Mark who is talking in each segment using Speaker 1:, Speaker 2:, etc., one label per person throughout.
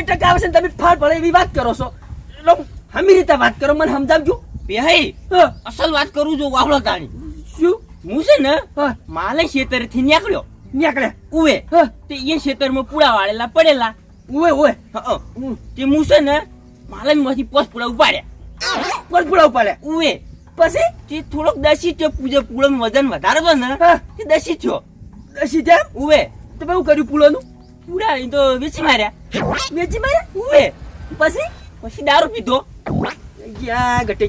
Speaker 1: આને ટકા આવશે ને તમે ફાળ પડે એવી વાત કરો છો. હમી રીતે વાત કરો મને સમજાવજો. ભાઈ
Speaker 2: અસલ વાત કરું છું વાવડો તાણી.
Speaker 1: શું?
Speaker 2: હું છે ને માલે ખેતરથી નીકળ્યો.
Speaker 1: નીકળે.
Speaker 2: ઉવે. તે એ ખેતરમાં પૂળા વાળેલા પડેલા.
Speaker 1: ઉવે
Speaker 2: હં. તે હું છે ને માલે માંથી પોસ પૂળા ઉપાડ્યા.
Speaker 1: પર પૂળા ઉપાડ્યા?
Speaker 2: ઉવે.
Speaker 1: પછી?
Speaker 2: તે થોડોક દસી થયો પૂજે પૂળો વજન વધારે હતો ને તે દસી થયો.
Speaker 1: દસી થયા
Speaker 2: ઉવે.
Speaker 1: તો ભાઈ હું કર્યું પુલોનું
Speaker 2: પૂરા એ તો વેચી માર્યા.
Speaker 1: વેચી મારે
Speaker 2: ઉવે.
Speaker 1: પછી?
Speaker 2: પછી દારૂ પીધો.
Speaker 1: યા ઘટે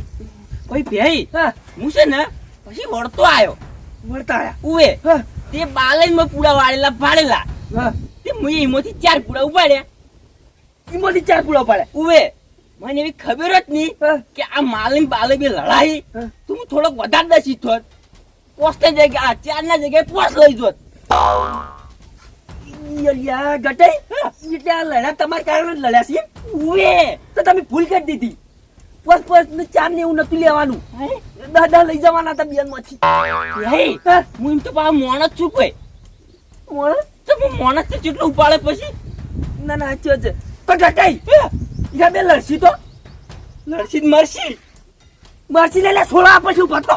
Speaker 2: કોઈ ભાઈ?
Speaker 1: હું.
Speaker 2: છે ને પછી વળતો આવ્યો
Speaker 1: વળતા આવ્યા
Speaker 2: ઉવે. તે બાલનમાં પૂડા વાળેલા પાડેલા તે મેં એમાંથી ચાર પૂડા ઉપાડ્યા.
Speaker 1: એમાંથી ચાર પૂડા પડે
Speaker 2: ઉવે. મને એવી ખબર જ નહીં કે આ માલિમ બાલે બી લડાઈ તું હું થોડોક વધારે દસી થોત પોસ્ટની જગ્યા આ ચારના જગ્યાએ પોસ્ટ લઈ જોત.
Speaker 1: યા ગટાઈ એટલે આ લડ્યા તમારા કારણે જ લડ્યા છે.
Speaker 2: ઉવે.
Speaker 1: તો તમે ભૂલ કરી દીધી. પોસ પોસ ચાર ને એવું નતું લેવાનું. દહ દહ લઈ જવાના હતા બેનમાંથી.
Speaker 2: હે? હું? એમ તો પાછો મોણ જ છું કોઈ. તો હું મોણ જ જેટલું ઉપાડે પછી?
Speaker 1: ના ના સાચું છે તો ગટાઈ યા બે લડશી તો.
Speaker 2: લડશી મરશી.
Speaker 1: મરસી લે લે સોળા પછી ઊભા થો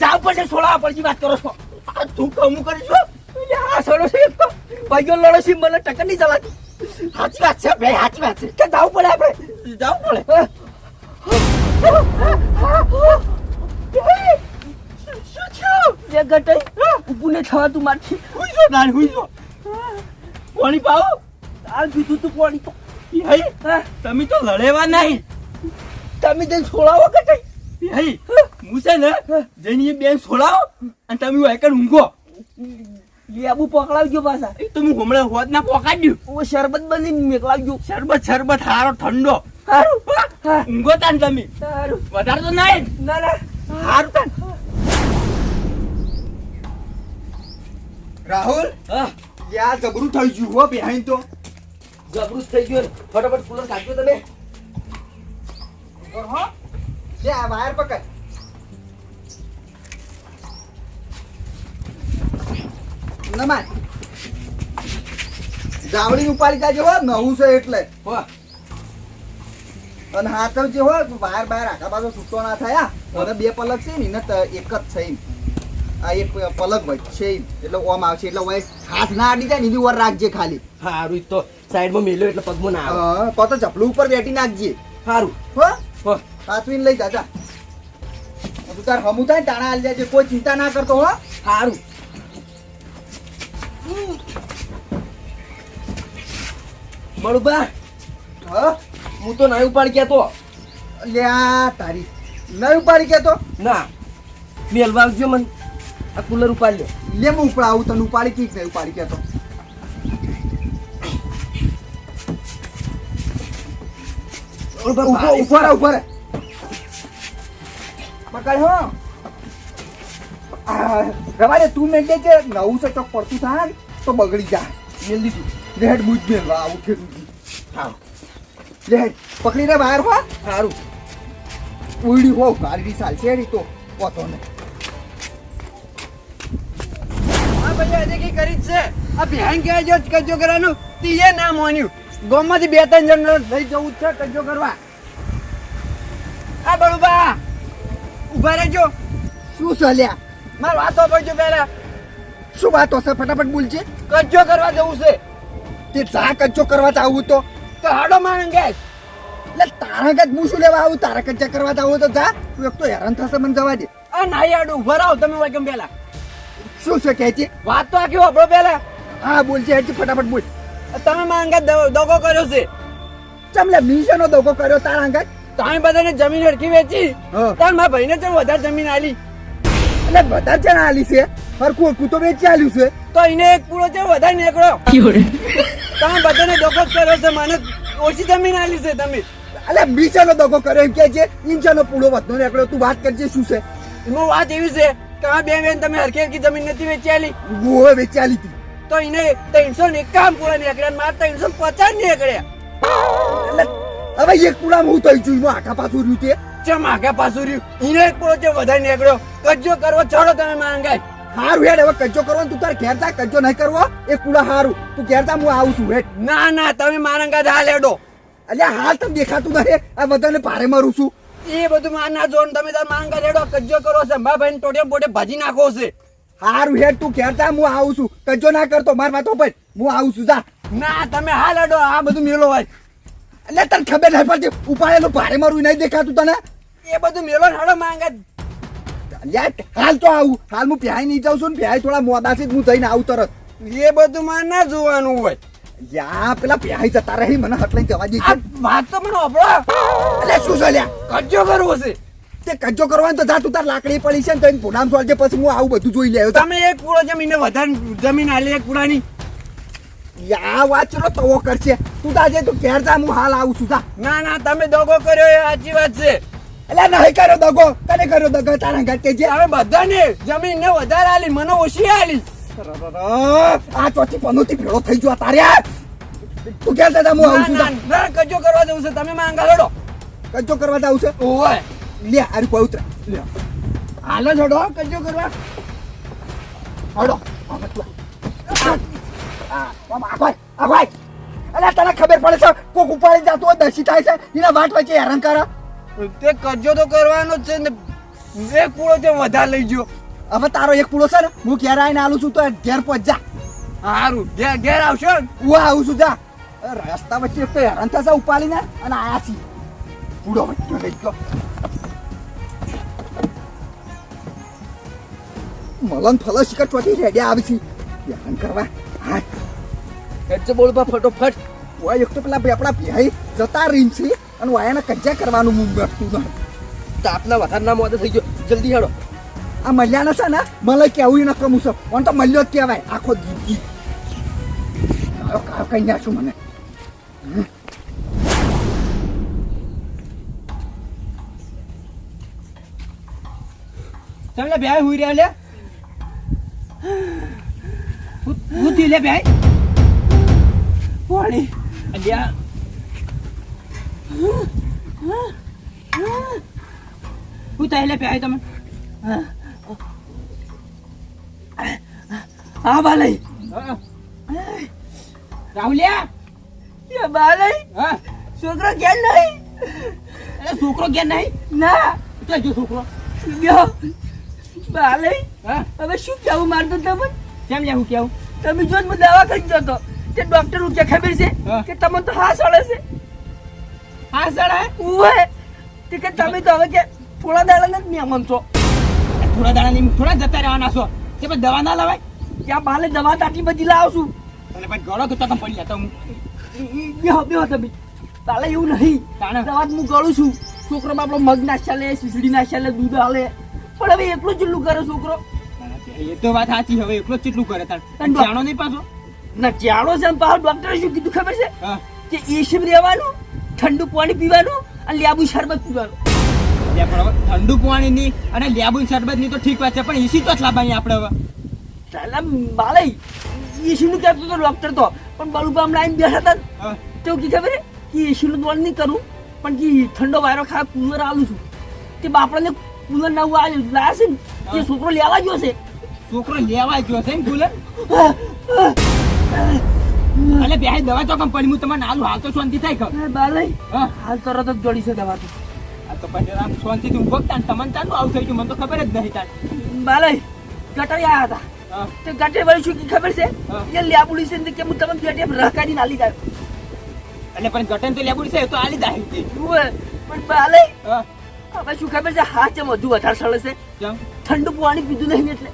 Speaker 1: જાવ પછી વાત કરો છો.
Speaker 2: આ તું કમું કરીશું
Speaker 1: આ છે એક તો. ભાઈઓ લડો છે મને ટક્કર નહીં જવાતી
Speaker 2: સાચી વાત છે ભાઈ સાચી વાત છે.
Speaker 1: કે જાવું પડે આપણે?
Speaker 2: જાવું પડે. શું થયું
Speaker 1: યા ગટાઈ ઊભું નહીં થવાતું મારથી.
Speaker 2: હુઈ જો નાન હુઈ જો પાણી પાવો.
Speaker 1: આ કીધું તું પાણી તો
Speaker 2: તમે તો લડેવા નહીં.
Speaker 1: તમે જઈને છોડાવો ગટાઈ
Speaker 2: હે. હું છે ને જઈને બેન છોડાવો અને તમે એકર ઊંઘો.
Speaker 1: લેબુ પકડાવજો પાછા.
Speaker 2: એ તો હું હમણાં હોત ના પોકાડ્યું
Speaker 1: ઓ શરબત બની મેકલાવજો
Speaker 2: શરબત શરબત હારો ઠંડો.
Speaker 1: સારું હા.
Speaker 2: ઊંઘો તાન તમે.
Speaker 1: સારું
Speaker 2: વધારે તો નહીં.
Speaker 1: ના ના.
Speaker 2: હારું તાન.
Speaker 3: રાહુલ?
Speaker 1: હા.
Speaker 3: યા જબરું થઈ ગયું હો behind તો.
Speaker 1: જબરું થઈ ગયું. ફટાફટ કુલર કાઢજો તમે.
Speaker 3: હો લે આ વાયર પકડ. નમાય જાવડી ઉપાડી જે હો નવું છે એટલે.
Speaker 1: હો.
Speaker 3: અને હાથવ જે હોય બહાર બાયર આખા પાછો છૂટો ના થયા મને બે પલક છે ને એને એક જ છે આ એક પલક હોય છે એટલે ઓમ આવશે. એટલે ઓય હાથ ના અડી જાય ને એની વાર રાખજે ખાલી.
Speaker 1: સારું તો સાઈડમાં મેલ્યો એટલે પગમાં ના આવે.
Speaker 3: તો તો ચપલું ઉપર બેઠી નાખજે.
Speaker 1: સારું
Speaker 3: હો.
Speaker 1: હો.
Speaker 3: સાચવીને લઈ જા જા. તું તાર હમું થાય તાણા હાલ જાય કોઈ ચિંતા ના કરતો હો.
Speaker 1: સારું બળુબા
Speaker 3: હા?
Speaker 1: હું તો નહીં ઉપાડી ગયા લે
Speaker 3: આ તારી. નહીં ઉપાડી કેતો?
Speaker 1: ના. મેલવા આવજો મને. આ કુલર ઉપાડ લ્યો
Speaker 3: લે હું ઉપડાવું તને ઉપાડી કીક નહીં ઉપાડી કેતો.
Speaker 1: ઉપર
Speaker 3: ઉપર રહે. પકડ હો. રવાડે તું મેં છે નવું છે ચોક પડતું થાય તો બગડી જા.
Speaker 1: મેલ દીધું
Speaker 3: રેડ બુજ મેળવા આવું ખેડૂત
Speaker 1: હા.
Speaker 3: રેડ. પકડીને બહાર હો.
Speaker 1: સારું
Speaker 3: ઉડી હો ગાડી સાલ છે તો. પોતો ને.
Speaker 4: હા ભાઈ આજે કી કરી છે. આ બિહાન કે જો કજો કરવાનું? તીએ ના માન્યું. ગોમાંથી બે ત્રણ જણ લઈ જવું છે કજો કરવા. આ બળુબા ઊભા રહેજો.
Speaker 3: શું ચાલ્યા
Speaker 4: માર વાતો પડજો પહેલા
Speaker 3: શું વાતો છે? ફટાફટ બોલજે
Speaker 4: કજ્જો કરવા જવું છે.
Speaker 3: તે જા કજ્જો કરવા જાવું તો.
Speaker 4: તો હાડો માણંગ. ગેસ
Speaker 3: એટલે તારા કચ હું શું લેવા આવું? તારા કચ્ચા કરવા જાવું તો જા. તું એક તો હેરાન થશે મને જવા દે.
Speaker 4: આ નાઈ આડું ઊભા રહો તમે વાગમ પહેલા
Speaker 3: શું છે કે છે
Speaker 4: વાત તો આખી વાપરો પહેલા
Speaker 3: હા બોલજે છે ફટાફટ બોલ.
Speaker 4: તમે માંગા દગો કર્યો છે.
Speaker 3: ચમલે બીજાનો દોકો કર્યો તારા અંગત
Speaker 4: તમે બધાને જમીન હરખી વેચી. તાર મારા ભાઈને ચમ વધારે જમીન આલી?
Speaker 3: એટલે બધા જણા આલી છે. હરખું હરખું તો બે ચાલ્યું છે?
Speaker 4: તો એને એક પૂરો છે વધારે નીકળો. તમે બધાને દગો કર્યો છે મને ઓછી જમીન આલી છે તમે.
Speaker 3: અલે મીશાનો દોકો કર્યો એમ કે છે ઇંચાનો પૂળો વધનો નીકળ્યો તું વાત કરજે શું છે?
Speaker 4: એમાં વાત એવી છે કે આ બે બેન તમે હરખી હરખી જમીન નથી વેચી આલી.
Speaker 3: ગોવે વેચી આલી હતી.
Speaker 4: તો એને ત્રણસો ને એકાવન પૂરા નીકળ્યા મારા ત્રણસો પચાસ નીકળ્યા.
Speaker 3: એટલે હવે એક પૂરા હું થઈ છું એમાં આખા પાછું રહ્યું
Speaker 4: ચમ આગા પાછું રહ્યું એને એક પૂરો છે વધારે નીકળ્યો કજો કરવો છોડો તમે માંગાય
Speaker 3: હારું હેડ હવે કજ્જો કરવો તું તાર ઘેર કજ્જો નહીં કરવો. એ કુડા હારું. તું ઘેર હું આવું છું હેડ.
Speaker 4: ના ના તમે મારંગા હાલ હેડો.
Speaker 3: અલ્યા હાલ તમ દેખાતું નથી. આ બધાને ભારે મારું છું.
Speaker 4: એ બધું માર ના જો તમે તાર માંગા હેડો. કજ્જો કરો છે ભાઈ ટોટે બોટે ભાજી નાખો છે.
Speaker 3: હારું હેડ તું ઘેર હું આવું છું. કજ્જો ના કરતો માર વાતો ભાઈ હું આવું છું જા.
Speaker 4: ના તમે હાલ હેડો. આ બધું મેલો હોય.
Speaker 3: એટલે તને ખબર નહીં પડતી ઉપાડેલું ભારે મારું નહીં દેખાતું તને?
Speaker 4: એ બધું મેલો હાડો માંગે
Speaker 3: હાલ તો આવું. હાલ હું પ્યાય નહીં જાઉં છું ને પ્યાય થોડા મોદાથી જ હું જઈને આવું તરત.
Speaker 4: એ બધું માં ના જોવાનું હોય.
Speaker 3: યા પેલા પ્યાય જતા રહી મને હટ લઈને જવા દે
Speaker 4: વાત તો મને અભળો
Speaker 3: એટલે શું છે લ્યા
Speaker 4: કજ્જો કરવો છે.
Speaker 3: તે કજ્જો કરવાનો તો જા તું તાર લાકડી પડી છે ને તો પૂનામ સોલજે પછી હું આવું બધું જોઈ લેયો
Speaker 4: તમે એક પૂળો જમીને વધારે જમીન આલી એક પૂળાની
Speaker 3: યા વાત ચલો તવો કરશે તું તાજે તું ઘેર જા હું હાલ આવું છું જા.
Speaker 4: ના ના તમે દગો કર્યો એ સાચી વાત છે.
Speaker 3: એટલે નહીં કર્યો દગો. તને કર્યો દગો? તારા ઘટે જે.
Speaker 4: હવે બધાને જમીન ને વધારે આલી મને ઓછી આલી.
Speaker 3: આ ચોથી પનોતી ભેળો થઈ ગયો તારે. તું ક્યાં દાદા હું આવું
Speaker 4: ના
Speaker 3: છું
Speaker 4: ના ના કરવા જવું છે. તમે માંગા લડો
Speaker 3: કજો કરવા જાવ છે?
Speaker 4: ઓય.
Speaker 3: લે આરી પવિત્ર લે.
Speaker 4: હાલો છોડો કજ્જો કરવા.
Speaker 3: હડો. તું આ આ આમ આગળ આગળ અલ્યા તને ખબર પડે છે કોક ઉપાડી જાતો હોય દસી થાય છે એના વાટ વચ્ચે હેરાન કરે
Speaker 4: તે તો કરવાનો જ છે ને. એક પૂળો છે વધારે લઈ ગયો.
Speaker 3: હવે તારો એક પૂળો છે ને હું ઘેર આવીને આલું છું તો ઘેર પહોંચ જા.
Speaker 4: સારું ઘેર ઘેર આવશો
Speaker 3: હું આવું છું જા. રસ્તા વચ્ચે તો હેરાન થશે ઉપાડીને અને આયા છી. પૂડો વચ્ચે લઈ ગયો. મલન ફલો શિકર ચોટી રેડ્યા આવી છે. હેરાન કરવા. હેડજો બોલ બા ફટોફટ. વાય એક તો પેલા આપણા ભાઈ જતા રીમ છે અને વાયાને કજ્જા કરવાનું મું બેઠતું ના
Speaker 1: તાપના વધારે ના મોડે થઈ ગયો. જલ્દી હેડો.
Speaker 3: આ મલ્યાના છે ને, મને કેવું ન કમું છે. પણ તો મલ્યો જ કહેવાય, આખો દીદી. કાયો કઈ નાખશું મને.
Speaker 2: તમે બે હુઈ રહ્યા લે. હું લે બે પાણી. અલ્યા. હું થાય લે બે તમે
Speaker 1: હા બાલઈ
Speaker 2: રાહુલિયા.
Speaker 1: એ બાલઈ
Speaker 2: હા.
Speaker 1: છોકરો કેમ નહીં?
Speaker 2: અરે છોકરો કે નહીં?
Speaker 1: ના.
Speaker 2: તો જો છોકરો?
Speaker 1: ગયો. બાલઈ
Speaker 2: હા.
Speaker 1: હવે શું કેવું મારતો તમે
Speaker 2: કેમ લે હું કેવું
Speaker 1: તમે જો હું દવા કરી જતો. તે ડોક્ટર ઉકે ખબર છે કે તમને તો હા સળે છે.
Speaker 2: હા સડા
Speaker 1: ઉવે. તે કે તમે તો હવે કે થોડા દાડા નથી મહેમાન છો.
Speaker 2: થોડા દાડા ની થોડા જતા રહેવાના છો. તે પછી દવા ના લવાય?
Speaker 1: ત્યાં બાલે દવા તાટી બધી લાવશું છું.
Speaker 2: તને પછી ગળો તો તમ પડી જતો હું
Speaker 1: બેહો બેહો તમે. તાલે એવું નહીં. દવા હું ગળું છું. છોકરો બાપડો મગ નાખ્યા લે સીસડી નાખ્યા લે દૂધ આલે. પણ હવે એકલો ચુલ્લું કરે છોકરો?
Speaker 2: એ તો વાત સાચી હવે એકલો જ કેટલું કરે તાર જાણો નહીં પાછો?
Speaker 1: ના ચાલો છે પાછો ડોક્ટરે શું કીધું ખબર છે? કે એસીમ રહેવાનું? ઠંડુ પાણી પીવાનું અને લીંબુ શરબત પીવાનું.
Speaker 2: ઠંડુ પાણી ની અને લેબુ શરબતની તો ઠીક વાત છે પણ એસી તો જ લાવવાની આપણે હવે.
Speaker 1: ચાલ બાલે એસીનું કહેતો તો ડોક્ટર તો પણ બળુબા હમણાં આવીને બેઠા હતા ને. તો કી ખબર કે કે એસીનું દોડ નહીં કરું પણ કે ઠંડો વાયરો ખા કુલર આલું છું. તે બાપડાને કુલર નવું આવ્યું લાયા છે ને તે છોકરો લેવા ગયો છે.
Speaker 2: છોકરો લેવા ગયો છે ને કુલર? એટલે બે દવા તો કમ પડી હું તમને આલુ હાલ તો શાંતિ થાય ખબર
Speaker 1: બાલે
Speaker 2: હા?
Speaker 1: હાલ તરત જ જોડી છે દવા તો.
Speaker 2: આ તો પછી આમ શાંતિથી ઊભો તાન તમને તાનું આવું થઈ ગયું મને તો ખબર જ નહીં તાન
Speaker 1: બાલય ગટર આયા હતા. તે ગટર વાળી શું કી ખબર છે. એ લેબુડી છે કે હું તમને ગટર રકાડી ના લીધા
Speaker 2: એટલે પણ ગટર તો લેબુડી છે તો આ લીધા
Speaker 1: પણ બાલે
Speaker 2: હા.
Speaker 1: હવે શું ખબર છે હા છે વધુ વધારે સળે છે? ઠંડુ પાણી પીધું નહીં એટલે.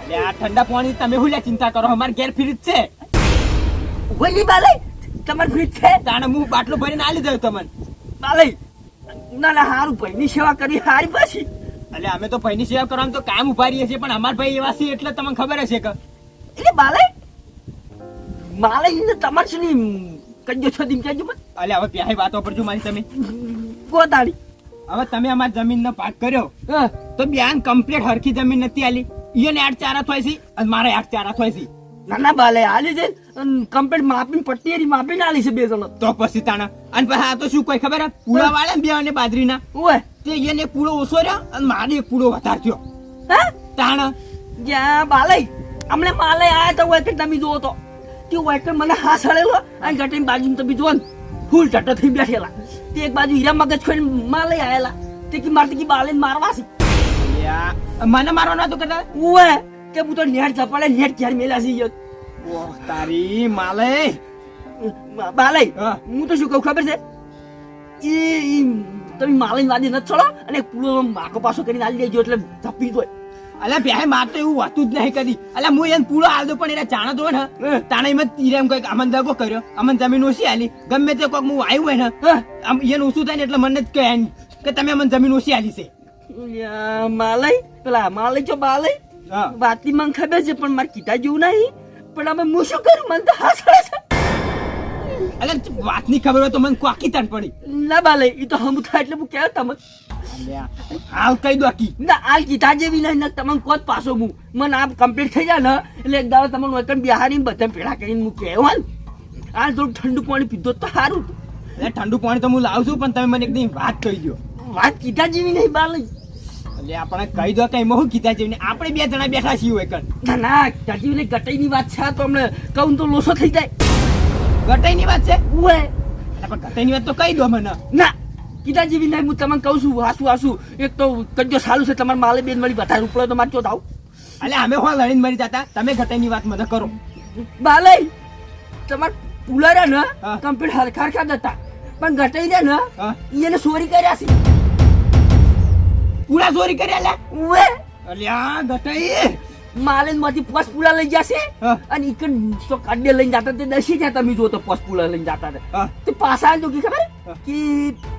Speaker 2: એટલે આ ઠંડા પાણી તમે હું ચિંતા કરો અમારે ઘેર ફ્રીજ છે.
Speaker 1: ઓલી બાલે? તમારે ફ્રીજ છે?
Speaker 2: તાણે હું બાટલો ભરીને આલી દઉં તમને.
Speaker 1: બાલે ના ના હારું ભાઈની સેવા કરી હારી પાછી.
Speaker 2: એટલે અમે તો ભાઈની સેવા કરવાનું તો કામ ઊભા રહીએ છીએ પણ અમાર ભાઈ એવા છે એટલે તમને ખબર હશે કે.
Speaker 1: એટલે બાલે માલે ને તમાર છે ને કજો છો દીમ કજો
Speaker 2: એટલે હવે પ્યાહી વાતો પર જો મારી તમે.
Speaker 1: ગોતાડી.
Speaker 2: હવે તમે અમારી જમીનનો પાક કર્યો તો બ્યાન કમ્પ્લીટ હરખી જમીન નથી આલી. ઈયોને આઠ ચારા થાય છે અને મારે આઠ ચારા થાય છે
Speaker 1: ના ના બાલે આલી છે કમ્પ્લીટ માપીને પટ્ટી માપીને આલી છે બે જણ.
Speaker 2: તો પછી તાણા. અને પછી આ તો શું કોઈ ખબર પૂળા વાળે બે અને બાજરીના.
Speaker 1: ઓય.
Speaker 2: તે એને પૂળો ઓછો રહ્યો અને મારે એક પૂળો વધારે થયો.
Speaker 1: હા?
Speaker 2: તાણા.
Speaker 1: જ્યાં બાલય અમને માલે આયા તો વેકર તમે જોવો તો. તે વેકર મને હા સળેલો અને ઘટીને બાજુ તમે જોવો ને ફૂલ ટટો થઈ બેઠેલા. તે એક બાજુ હીરા મગજ ખોઈને માલે આયેલા. તે કે મારતી કે બાલે મારવા છે.
Speaker 2: મને મારવાનો હતો કદાચ
Speaker 1: ઉવે કે હું તો નેટ ઝપાડે નેટ ક્યારે મેલા સી ગયો
Speaker 2: ઓહ તારી માલે.
Speaker 1: બાલય
Speaker 2: હું.
Speaker 1: તો શું કહું ખબર છે? ઈ તમે માલય વાદી નથી છોડો અને પૂરો માકો પાછો કરીને આલી દેજો એટલે ધપી દો
Speaker 2: અલ્યા બે માર તો એવું હોતું જ નહીં કદી. અલ્યા હું એને પૂરો દો પણ એને જાણો તો ને તાણે એમ તીરે એમ કંઈક અમન દગો કર્યો. અમન જમીન ઓછી આલી. ગમે તે કોઈક હું આવ્યું હોય ને. આમ એને ઓછું થાય ને એટલે મને જ કહે કે તમે અમન જમીન ઓછી આલી છે.
Speaker 1: માલય પેલા માલય જો બાલય. વાતની મને ખબર છે પણ મારે કીધા જેવું નહીં. પણ હવે હું શું કરું? મને તો હાથ ચડે છે.
Speaker 2: અલ્યા વાતની ખબર હોય તો મને કોકી તણ પડી.
Speaker 1: ના બાલે એ તો હમ થાય એટલે હું કહેવા તમે
Speaker 2: હાલ કહી દો આકી
Speaker 1: ના હાલ કીધા જેવી નહીં ના તમને કોત પાછો હું મને આમ કમ્પ્લીટ થઈ જાય ને એટલે એક દાડો તમને વતન બિહારી બધા ભેળા કરીને મૂકે હાલ. હાલ થોડું ઠંડુ પાણી પીધો તો સારું.
Speaker 2: ઠંડુ પાણી તો હું લાવું છું પણ તમે મને એકદમ વાત કહી દો
Speaker 1: વાત કીધા જેવી નહીં બાલય
Speaker 2: એટલે આપણે કહી દો કઈ મહુ કીધા છે આપણે બે જણા બેઠા છીએ હોય કણ
Speaker 1: ના ના જેવી ગટાઈની વાત છે તો અમને કહું તો લોસો થઈ જાય.
Speaker 2: ગટાઈની વાત છે? આપણે પણ ગટાઈની વાત તો કહી દો મને.
Speaker 1: ના કીધા જેવી નહીં હું તમને કહું છું હાસુ હાસુ. એક તો કજો સારું છે તમારે માલે બેન મળી વધારે રૂપડો તો મારે ચો આવ
Speaker 2: અલ્યા અમે હો લડીને મરી જતા? તમે ગટાઈની વાત મને કરો.
Speaker 1: બાલે તમાર પુલા રહ્યા ને
Speaker 2: કમ્પ્યુટર
Speaker 1: કમ્પ્લીટ હરખા હરખા જ હતા. પણ ઘટાઈ દે ને એને ચોરી કર્યા છે.
Speaker 2: પૂરા ચોરી કર્યા લે
Speaker 1: ઉવે.
Speaker 2: અલ્યા ગટાઈ
Speaker 1: માલે માંથી પસ પૂરા લઈ જશે અને ઈ કન તો કાઢે લઈને જાતા તે દસી ત્યાં તમે જો તો પસ પૂરા લઈને જાતા તે. પાછા જો કે ખબર. કે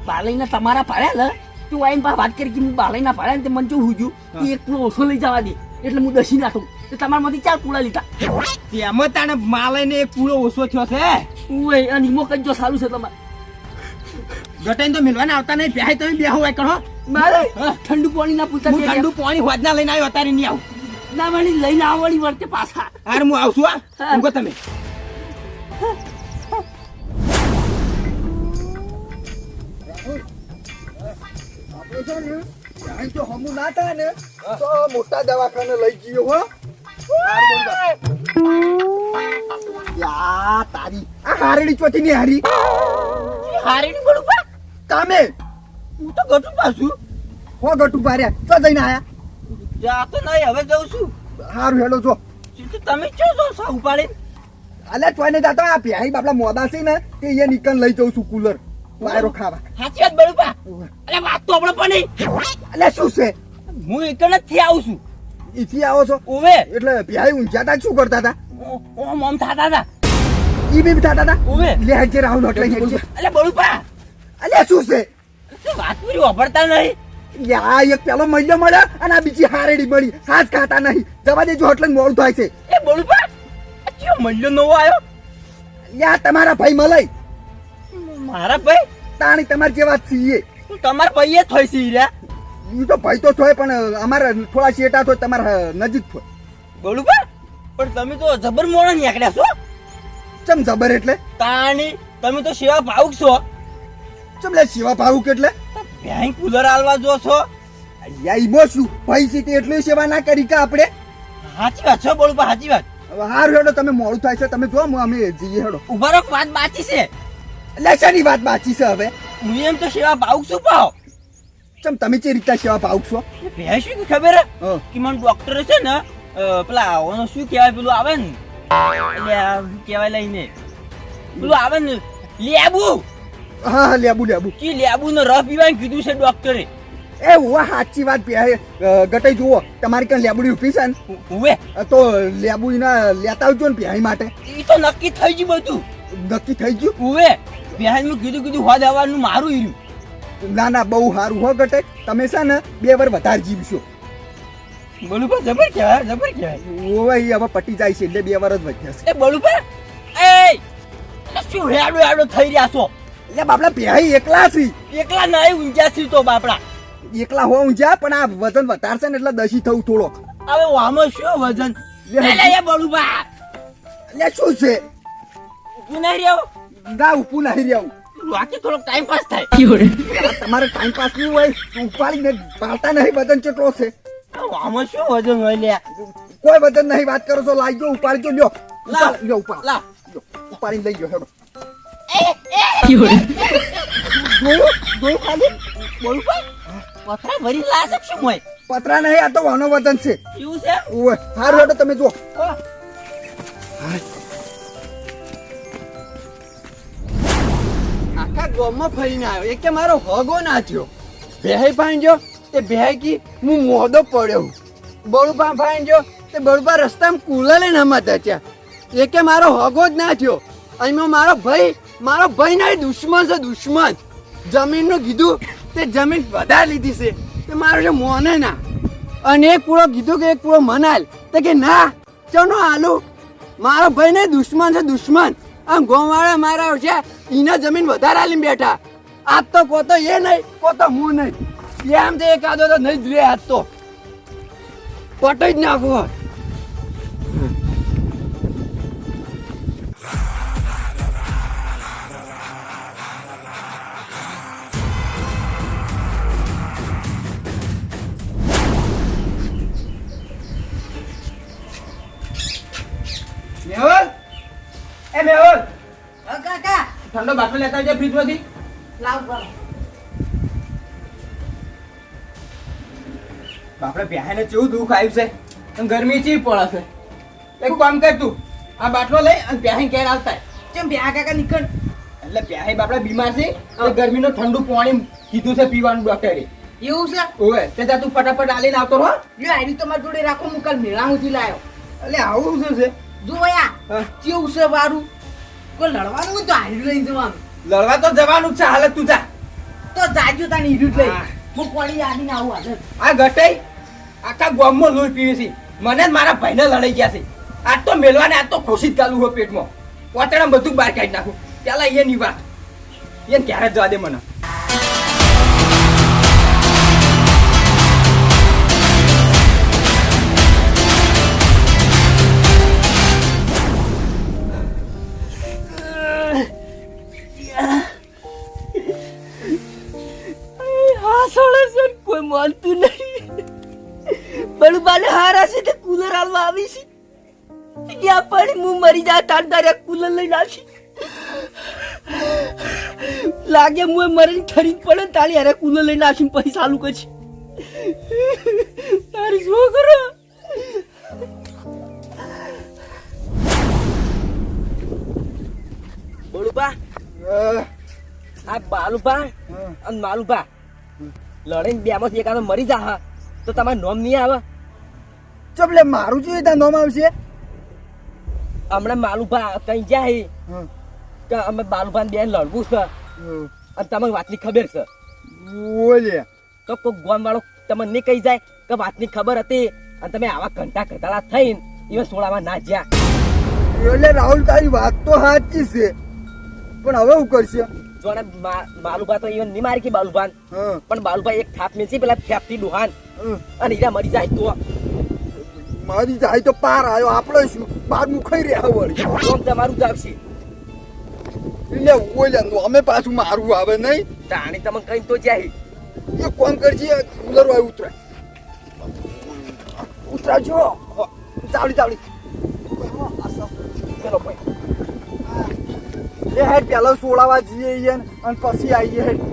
Speaker 1: બાલઈના તમારા પાડ્યા લે તું આઈને પા વાત કરી કે હું બાલઈના પાડ્યા ને તે મને જો હુજ્યું
Speaker 2: હા.
Speaker 1: કે એક ઓછો લઈ જવા દે એટલે હું દસી નાખું તો તમારા માંથી ચાર પૂરા લીધા.
Speaker 2: તેમ તાણે માલયને એક પૂરો ઓછો થયો છે?
Speaker 1: ઉવે અને ઈમો કજો સારું છે તમારે.
Speaker 2: ગટાઈને તો મિલવાના આવતા નહીં પ્યાય તમે બેહો હોય કરો
Speaker 1: મારે ઠંડુ પાણી ના પૂછતા
Speaker 2: ઠંડુ પાણી હોદના લઈને આવ્યો અત્યારે નહીં આવું.
Speaker 1: ના વળી લઈને આવવાની વર્તે પાછા.
Speaker 2: હાર હું આવશું હા. ઊંઘો તમે.
Speaker 3: જો હમું ના થાય ને તો મોટા દવાખાને લઈ ગયો હો યા તારી આ હારડી ચોથી ની હારી.
Speaker 1: હારડી ની
Speaker 3: તમે
Speaker 1: હું તો ગટુ પાછું.
Speaker 3: હો ગટુ પાર્યા તો જઈને આયા?
Speaker 1: જાતો નહીં હવે જઉં છું.
Speaker 3: હારું હેડો જો.
Speaker 1: તમે ચો છો સા ઉપાડી
Speaker 3: અલે ચોઈને જાતો. આ પ્યાઈ બાપલા મોદા છે ને તે એ નિકન લઈ જઉં છું કુલર. વાયરો ખાવા.
Speaker 1: સાચી વાત બડું પા અરે વાત તો આપણે પણ
Speaker 3: અલે શું છે?
Speaker 1: હું એક જ થી આવું છું.
Speaker 3: ઈથી આવો છો?
Speaker 1: ઓવે.
Speaker 3: એટલે પ્યાઈ ઊંચા તા શું કરતા હતા
Speaker 1: ઓ મોમ થાતા હતા
Speaker 3: ઈ બી થતા હતા
Speaker 1: ઓવે.
Speaker 3: લે હજે રાહુલ એટલે.
Speaker 1: અરે બડું પા
Speaker 3: અલે શું છે?
Speaker 1: વાત પૂરી વાપરતા નહીં.
Speaker 3: યા એક પેલો મહિલો મળ્યો અને આ બીજી હારેડી મળી. હાથ ખાતા નહીં. જવા દેજો એટલે મોડું થાય છે.
Speaker 1: એ બોલું પણ કયો મહિલો નવો આવ્યો
Speaker 3: યા તમારા ભાઈ મલાઈ.
Speaker 1: મારા ભાઈ?
Speaker 3: તાણી તમાર જેવા છીએ.
Speaker 1: તમારા ભાઈ એ થઈ સી રહ્યા
Speaker 3: હું તો ભાઈ તો થોય પણ અમારા થોડા શેટા થોય તમારા નજીક થોય.
Speaker 1: બોલું પણ પણ તમે તો જબર મોણા નીકળ્યા છો.
Speaker 3: ચમ જબર એટલે?
Speaker 1: તાણી તમે તો સેવા ભાવુક છો.
Speaker 3: ચમ લે સેવા ભાવું કેટલે?
Speaker 1: બેંક કુલર આલવા જો છો.
Speaker 3: અહીંયા ઈમો શું પૈસી તે એટલી સેવા ના કરી કે આપણે?
Speaker 1: સાચી વાત છો બોલું સાચી વાત.
Speaker 3: હવે હારું હેડો તમે મોડું થાય છે તમે જો અમે જઈએ હેડો.
Speaker 1: ઊભા રહો વાત બાચી છે.
Speaker 3: લેશાની વાત બાચી છે હવે?
Speaker 1: હું એમ તો સેવા ભાવુક છું પાવ
Speaker 3: ચમ તમે જે રીતના સેવા ભાવું છો?
Speaker 1: ભેંસ શું ખબર. કે મને ડોક્ટર છે ને પેલા ઓનો શું કહેવાય પેલું આવે ને? એટલે કહેવાય લઈને? પેલું આવે ને લેબુ.
Speaker 3: હા હા લેબુ લેબુ
Speaker 1: કી લેબુ નો રસ પીવાનું કીધું છે ડોક્ટરે.
Speaker 3: એ હુવા સાચી વાત ગટાઈ જુઓ. તમારી કાંઈ લેબુડી ઊભી છે ને? તો લેબુ એના લેતા આવજો ને પ્યાઈ માટે.
Speaker 1: એ તો નક્કી થઈ ગયું બધું.
Speaker 3: નક્કી થઈ ગયું?
Speaker 1: ઉવે બહેનનું કીધું કીધું હોદ આવવાનું મારું ઈર્યું
Speaker 3: ના ના બહુ સારું હો ગટે તમે છે ને બે વાર વધારે જીવશો.
Speaker 1: બોલું પા જબર કહેવાય જબર કહેવાય.
Speaker 3: ઓવે ઈ હવે પટી જાય છે એટલે બે વાર જ વધ્યા છે.
Speaker 1: એ બોલું એ શું હેડો હેડો થઈ રહ્યા છો?
Speaker 3: એટલે બાપડા પ્યાઈ એકલા છી.
Speaker 1: એકલા નહીં ઊંચા છી તો બાપડા.
Speaker 3: એકલા હો ઊંચા પણ આ વજન વધારશે ને એટલે દસી થવું થોડોક.
Speaker 1: હવે આમાં શું વજન.
Speaker 3: લે,
Speaker 1: એટલે એ પા
Speaker 3: એટલે શું છે?
Speaker 1: ઊભું નહીં રહ્યો.
Speaker 3: ના ઉપું નહીં રહ્યો.
Speaker 1: બાકી થોડોક ટાઈમ પાસ થાય.
Speaker 3: તમારે ટાઈમ પાસ નહીં હોય ઉપાડી ઉપાડીને પાલતા નહીં વજન કેટલો છે.
Speaker 1: આમાં શું વજન હોય લે.
Speaker 3: કોઈ વજન નહીં વાત કરો છો લાગ્યો ઉપાડજો લ્યો. લ્યો ઉપાડ.
Speaker 2: લાવ.
Speaker 3: ઉપાડીને લઈ ગયો હેડો.
Speaker 2: બોલું ભરી લાશે શું હોય
Speaker 3: પતરા નહીં આ તો વાનો વજન છે.
Speaker 2: એવું છે?
Speaker 3: ઓય હાર હેડો તમે જો
Speaker 4: આખા ગામમાં ફરીને આવ્યો. એક કે મારો હગો ના થયો. ભેહઈ પાંજ્યો તે ભેહઈ કી હું મોદો પડ્યો બળુપા પાંજ્યો તે બળુપા રસ્તામાં કુલા લઈને હમાતા ત્યાં એ કે મારો હગો જ ના થયો. અહીંમાં મારો ભાઈ મારો ભાઈ ના દુશ્મન છે, દુશ્મન. જમીનનું કીધું તે જમીન વધારે લીધી છે. તે મારો જે મોને ના. અને એક પૂરો કીધું કે એક પૂરો મનાલ. તે કે ના ચનો આલુ મારો ભાઈ ને દુશ્મન છે, દુશ્મન. આમ ગોવાળા મારા છે ઈના જમીન વધારે આલીને બેઠા. આજ તો કોતો એ નહીં, કોતો હું નહીં. એમ તો એક આદો તો નહીં જ રે આજ તો. પટાઈ જ નાખો
Speaker 2: ઠંડો બાટલો લેતા આવજે ફ્રીજમાંથી.
Speaker 5: લાવ કરો
Speaker 2: બાપડે કેવું દુઃખ આવ્યું છે? અને ગરમી ચી પડે છે? એક કામ કર તું આ બાટલો લઈ અને પ્યાહી કેર આવતા
Speaker 5: કેમ બ્યા કાકા નીકળ.
Speaker 2: એટલે પ્યાહી બાપડા બીમાર છે? એટલે ગરમીનું ઠંડુ પાણી કીધું છે પીવાનું ડોક્ટરે.
Speaker 5: એવું છે?
Speaker 2: ઓવે તે તા તું ફટાફટ આલીને આવતો રહો
Speaker 5: લ્યો આઈડી તો મારી જોડે રાખો હું કાલ મેળામાંથી લાયો.
Speaker 2: એટલે આવું શું છે?
Speaker 5: જોયા. કેવું છે વારું? કોઈ લડવાનું હોય તો આઈડી લઈને જવાનું.
Speaker 2: લડવા તો જવાનું છે હાલત તું જા.
Speaker 5: તો જાજો તાની ઈડું લઈ.
Speaker 2: હું.
Speaker 5: હું પાણી આવીને આવું આજે
Speaker 2: આ ગટાઈ આખા ગામમાં લોહી પીવે છે. મને જ મારા ભાઈને લડાઈ ગયા છે. આ તો મેલવાને આ તો ખુશી જ ચાલુ હોય પેટમાં. પોતાના બધું બહાર કાઢી નાખું. પેલા એની વાત. એને ક્યારે જવા દે મને?
Speaker 1: માનતું નહીં. બળુબાને હારા છે તે કુલર હાલવા આવી છે. ત્યાં પણ હું મરી જા તાર તારે કુલર લઈને આવશે લાગે હું મરીને ઠરી પડે તાળી હારે કુલર લઈને આવશે ને પછી ચાલુ કરશે તારી કરો? બળુબા આ બાલુબા અને માલુબા લડીને બે માંથી એકાદો મરી જા હા. તો તમારું નોમ નહીં આવે?
Speaker 3: ચમ લે મારું જોઈએ ત્યાં નોમ આવશે?
Speaker 1: હમણાં માલુભા કઈ જાય કે અમે બાલુભા બેન લડવું છે. અને તમને વાતની ખબર છે.
Speaker 3: બોલે.
Speaker 1: તો કોઈ ગોમ વાળો તમને નહીં કહી જાય કે વાતની ખબર હતી અને તમે આવા ઘંટા ઘટાડા થઈને એવા સોળામાં ના જ્યા.
Speaker 3: એટલે રાહુલ તારી વાત તો સાચી છે. પણ હવે હું કરશે?
Speaker 1: જોને માલુભા તો ઈવનની મારી કે બાલુભાન.
Speaker 3: હં,
Speaker 1: પણ બાલુભા એક થાપ મેસી પેલા ફેફતી
Speaker 3: દુહાન.
Speaker 1: અને ઈરા મરી જાય તો.
Speaker 3: મારી જાય તો પાર આવ્યો. આપણે શું? બાર મુખાઈ રહ્યા વળી.
Speaker 1: કોમ તમારું જ આવશે.
Speaker 3: એટલે ઓલે અમે પાછું મારું આવે નહીં?
Speaker 1: તાણી તમને કઈ તો જાય.
Speaker 3: એ કોમ કરજે? કુલર વાય ઉતરાય. ઉતરાજો. ચાવડી ચાવડી.
Speaker 1: ચલો ભાઈ.
Speaker 3: એ હેડ પેલા સોળાવા જઈએ અને પછી આવીએ હેડ